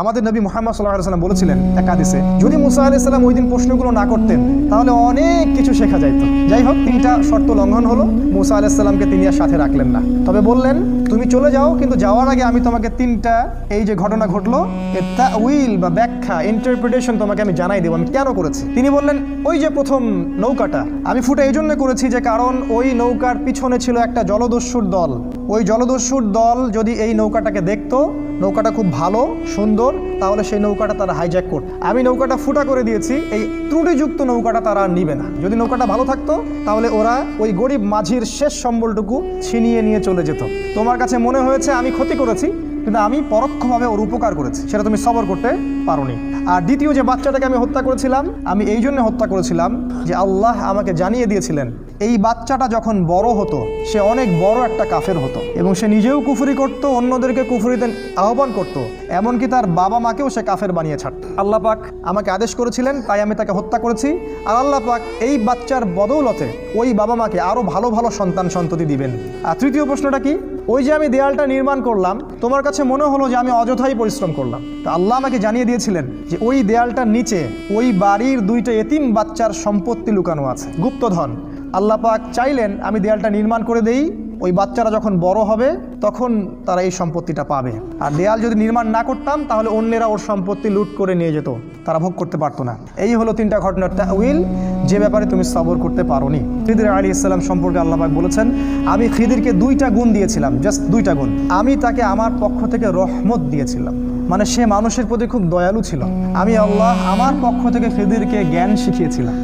আমাদের নবী মোহাম্মদ সাল্লাহ সাল্লাম বলেছিলেন এক যদি মুসা আলাইসাল্লাম ওই দিন প্রশ্নগুলো না করতেন, তাহলে অনেক কিছু শেখা যাইত। যাই হোক, তিনটা শর্ত লঙ্ঘন হলো, মুসা আলাইসাল্লামকে তিনি আর সাথে রাখলেন না। তবে বললেন, তুমি চলে যাও, কিন্তু যাওয়ার আগে আমি তোমাকে তিনটা এই যে ঘটনা ঘটলো উইল বা ব্যাখ্যা ইন্টারপ্রিটেশন তোমাকে আমি জানাই দেবো, আমি কেন করেছি? তিনি বললেন, ওই যে প্রথম নৌকাটা, আমি ফুটে এই জন্য করেছি যে কারণ ওই নৌকার পিছনে ছিল একটা জলদস্যুর দল। ওই জলদস্যুর দল যদি এই নৌকাটাকে দেখতো নৌকাটা খুব ভালো, সুন্দর, তাহলে সেই নৌকাটা তারা হাইজ্যাক করত আমি নৌকাটা ফুটা করে দিয়েছি, এই ত্রুটিযুক্ত নৌকাটা তারা আর নিবে না। যদি নৌকাটা ভালো থাকতো, তাহলে ওরা ওই গরিব মাঝির শেষ সম্বলটুকু ছিনিয়ে নিয়ে চলে যেত। তোমার কাছে মনে হয়েছে আমি ক্ষতি করেছি? কিন্তু আমি পরোক্ষভাবে ওর উপকার করেছি। সেটা তুমি সবর করতে পারোনি। আর দ্বিতীয় যে বাচ্চাটাকে আমি হত্যা করেছিলাম, আমি এই জন্য হত্যা করেছিলাম যে আল্লাহ আমাকে জানিয়ে দিয়েছিলেন, এই বাচ্চাটা যখন বড় হতো, সে অনেক বড় একটা কাফের হতো এবং সে নিজেও কুফুরি করত, অন্যদেরকে কুফরিতে আহ্বান করত, এমনকি তার বাবা মাকেও সে কাফের বানিয়ে ছাড়ত। আল্লাহ পাক আমাকে আদেশ করেছিলেন, তাই আমি তাকে হত্যা করেছি। আর আল্লাহ পাক এই বাচ্চার বদৌলতে ওই বাবা মাকে আরও ভালো ভালো সন্তান সন্ততি দিবেন। আর তৃতীয় প্রশ্নটা কি? ওই যে আমি দেয়ালটা নির্মাণ করলাম, তোমার কাছে মনে হলো যে আমি অযথাই পরিশ্রম করলাম। তো আল্লাহ আমাকে জানিয়ে দিয়েছিলেন যে ওই দেয়ালটার নিচে ওই বাড়ির দুইটা এতিম বাচ্চার সম্পত্তি লুকানো আছে। গুপ্তধন। আল্লাহ পাক চাইলেন আমি দেয়ালটা নির্মাণ করে দেই, ওই বাচ্চারা যখন বড় হবে তখন তারা এই সম্পত্তিটা পাবে। আর দেয়াল যদি নির্মাণ না করতাম তাহলে অন্যেরা ওর সম্পত্তি লুট করে নিয়ে যেত। তারা ভোগ করতে পারতো না। এই হলো তিনটা ঘটনা তাউইল যে ব্যাপারে তুমি সবর করতে পারোনি। খিদির আলী ইসলাম সম্পর্কে আল্লাহবাক বলেছেন, আমি খিদিরকে দুইটা গুণ দিয়েছিলাম জাস্ট দুইটা গুণ। আমি তাকে আমার পক্ষ থেকে রহমত দিয়েছিলাম। মানে সে মানুষের প্রতি খুব দয়ালু ছিল। আমি আল্লাহ আমার পক্ষ থেকে খিদিরকে জ্ঞান শিখিয়েছিলাম।